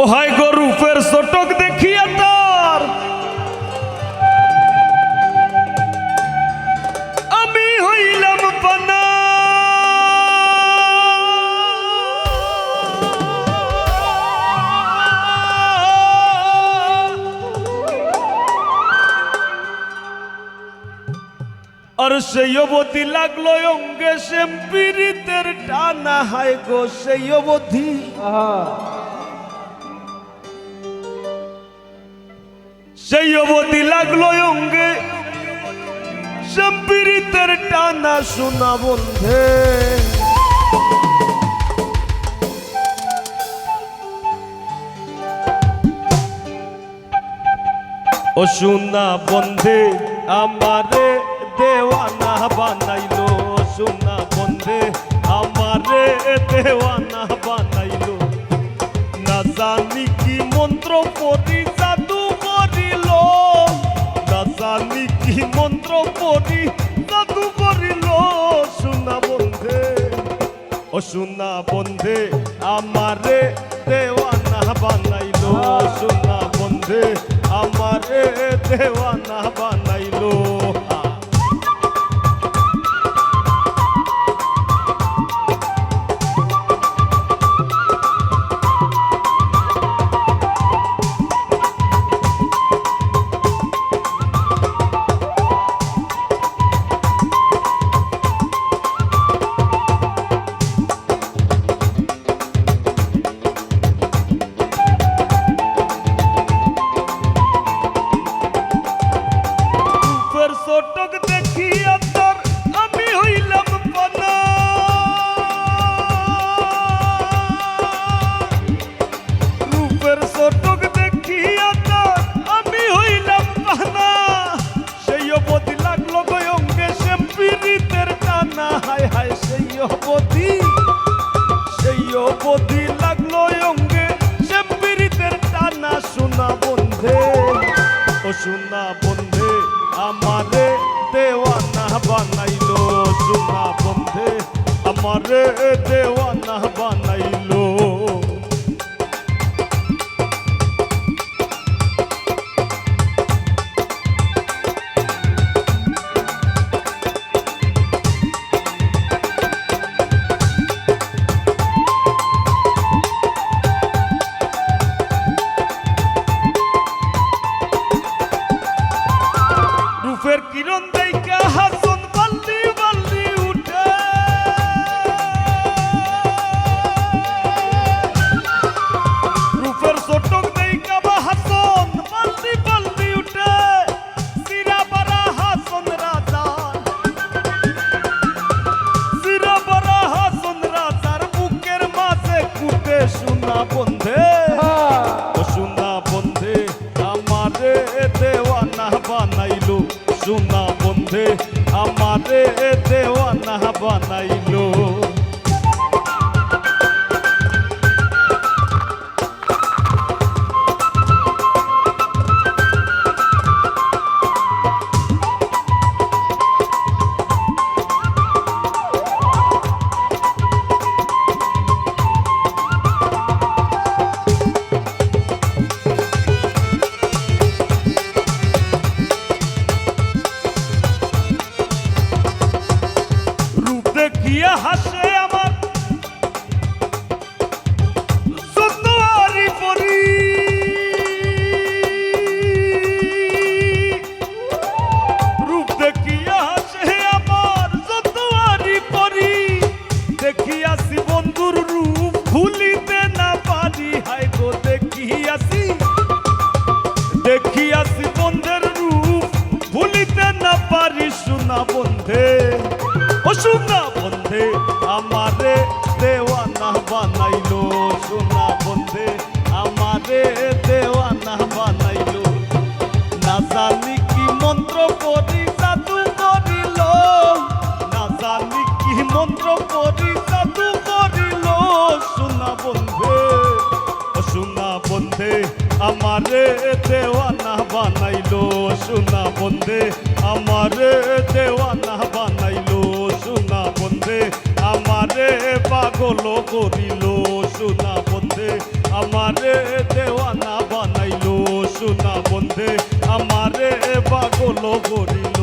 ও high গো রূপের চটক দেখিয়া তার। আমি হইলাম আর সেই অবধি লাগল অঙ্গে সেম্পিরিতের টানা। হায় গো সেই অবধি। সেই অবধি লাগল অঙ্গে। সেম্পিরিতের টানা শোনা বন্ধে। ও সোনা বন্ধে আমারে দেওয়ানা বানাইলো। সোনা বন্ধে আমারে দেওয়ানা বানাইলো। না জানি কি মন্ত্র পড়ি কি মন্ত্র পড়ি, জাদু করিল সোনা বন্ধে। ও সোনা বন্ধে আমারে দেওয়ানা বানাইলো। সোনা বন্ধে আমারে দেওয়ানা বানাইলো। চটক দেখিয়া তোর আমি হইলাম পানা। সেই অবধি লাগল গয়ঙ্গে সে পীড়িতের টানা। হায় হায়, সেই অবধি সেই অবধি লাগল অঙ্গে সে পীড়িতের টানা। শোনা বন্ধে, ও শোনা বন্ধে, আমারে দেওয়ানা বানাইলো। শোনা বন্ধে, আমারে দেওয়ানা বানাইলো। রূপের কিরণ দেখা হাসন বাল্লি বাল্লি উঠে। রূপের চটক দেখা বা হাসন বাল্লি বাল্লি উঠে। সিরা বারা হাসন রাজা সিরা বারা হাসন রাজার বুকের মাঝে কুটে শোনা বন্ধে। ও সোনা বন্ধে আমারে দেওয়ানা বানাইলো সোনা বন্ধে আমারে দেখিয়া বন্ধে আমারে দেওয়ানা বানাইলো। না জানি কি মন্ত্র করি জাদু করিল, না জানি কি মন্ত্র করি জাদু করিল। সোনা বন্ধে সোনা বন্ধে, আমারে দেওয়ানা বানাইলো। সোনা বন্ধে, আমারে দেওয়ানা বানাইলো। আমারে দেওয়ানা বানাইলো সোনা বন্ধে আমারে পাগল করিল।